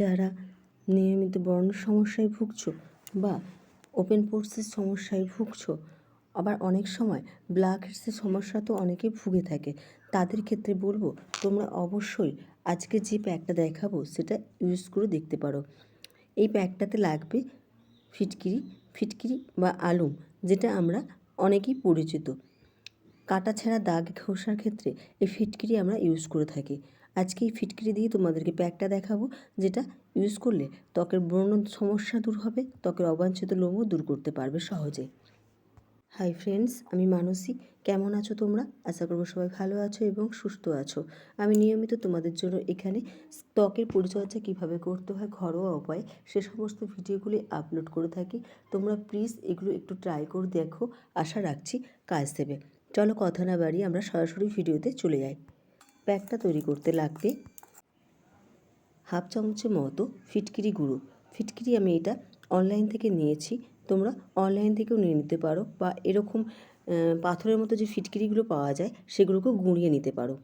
যারা নিয়মিত বর্ণ সমস্যায় ভুগছো বা ওপেন পোর্সের সমস্যায় ভুগছো, আবার অনেক সময় ব্ল্যাক হেডসের সমস্যা তো অনেকেই ভুগে থাকে, তাদের ক্ষেত্রে বলব তোমরা অবশ্যই আজকে যে প্যাকটা দেখাবো সেটা ইউজ করে দেখতে পারো। এই প্যাকটাতে লাগবে ফিটকিরি ফিটকিরি বা আলুম যেটা আমরা অনেকেই পরিচিত। কাটা ছেঁড়া দাগ ঘষার ক্ষেত্রে এই ফিটকিরি আমরা ইউজ করে থাকি। আজকে এই ফিটকিরি দিয়ে তোমাদেরকে প্যাকটা দেখাবো, যেটা ইউজ করলে ত্বকের ব্রণ সমস্যা দূর হবে, ত্বকের অবাঞ্ছিত লোমও দূর করতে পারবে সহজে। হাই ফ্রেন্ডস আমি মানসী। কেমন আছো তোমরা? আশা করব সবাই ভালো আছো এবং সুস্থ আছো। আমি নিয়মিত তোমাদের জন্য এখানে ত্বকের পরিচর্যা কীভাবে করতে হয়, ঘরোয়া উপায়ে সে সমস্ত ভিডিওগুলি আপলোড করে থাকি। তোমরা প্লিজ এগুলো একটু ট্রাই করে দেখো। আশা রাখছি কাজ দেবে। চলো কথা না বাড়িয়ে আমরা সরাসরি ভিডিওতে চলে যাই। প্যাকটা তৈরি করতে লাগবে। হাফ চামচের মতো ফিটকিরি গুঁড়ো। ফিটকিরি আমি এটা অনলাইন থেকে নিয়েছি। তোমরা অনলাইন থেকেও নিয়ে নিতে পারো বা এরকম পাথরের মতো যে ফিটকিরিগুলো পাওয়া যায় সেগুলোকেও গুঁড়িয়ে নিতে পারো।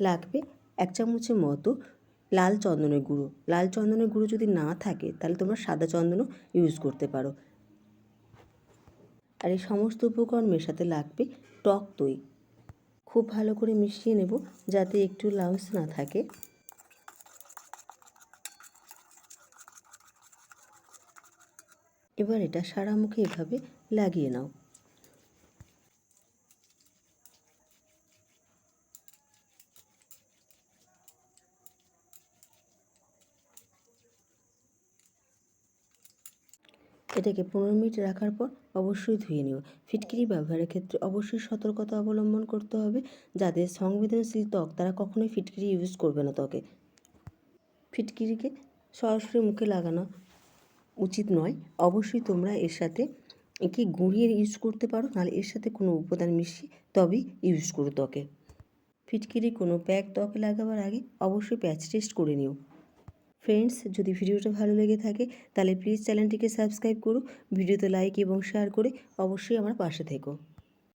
লাগবে এক চামচের মতো লাল চন্দনের গুঁড়ো। লাল চন্দনের গুঁড়ো যদি না থাকে, তাহলে তোমরা সাদা চন্দনও ইউজ করতে পারো। আর এই সমস্ত উপকরণ মেশাতে লাগবে টক দই। খুব ভালো করে মিশিয়ে নেব যাতে একটু লাউস না থাকে। এবার এটা সারা মুখে এভাবে লাগিয়ে নাও। এটাকে পনেরো মিনিট রাখার পর অবশ্যই ধুয়ে নিও। ফিটকিরি ব্যবহারের ক্ষেত্রে অবশ্যই সতর্কতা অবলম্বন করতে হবে যাদের সংবেদনশীল ত্বক তারা কখনোই ফিটকিরি ইউজ করবে না ত্বকে। ফিটকিরিকে সরাসরি মুখে লাগানো উচিত নয়। অবশ্যই তোমরা এর সাথে একে গুঁড়িয়ে ইউজ করতে পারো, নাহলে এর সাথে কোনো উপাদান মিশিয়ে তবেই ইউজ করো ত্বকে। ফিটকিরি কোনো প্যাক ত্বকে লাগাবার আগে অবশ্যই প্যাচ টেস্ট করে নিও। ফ্রেন্ডস যদি ভিডিওটা ভালো লেগে থাকে, তাহলে প্লিজ চ্যানেলটিকে সাবস্ক্রাইব করো, ভিডিওতে লাইক এবং শেয়ার করে অবশ্যই আমার পাশে থেকো।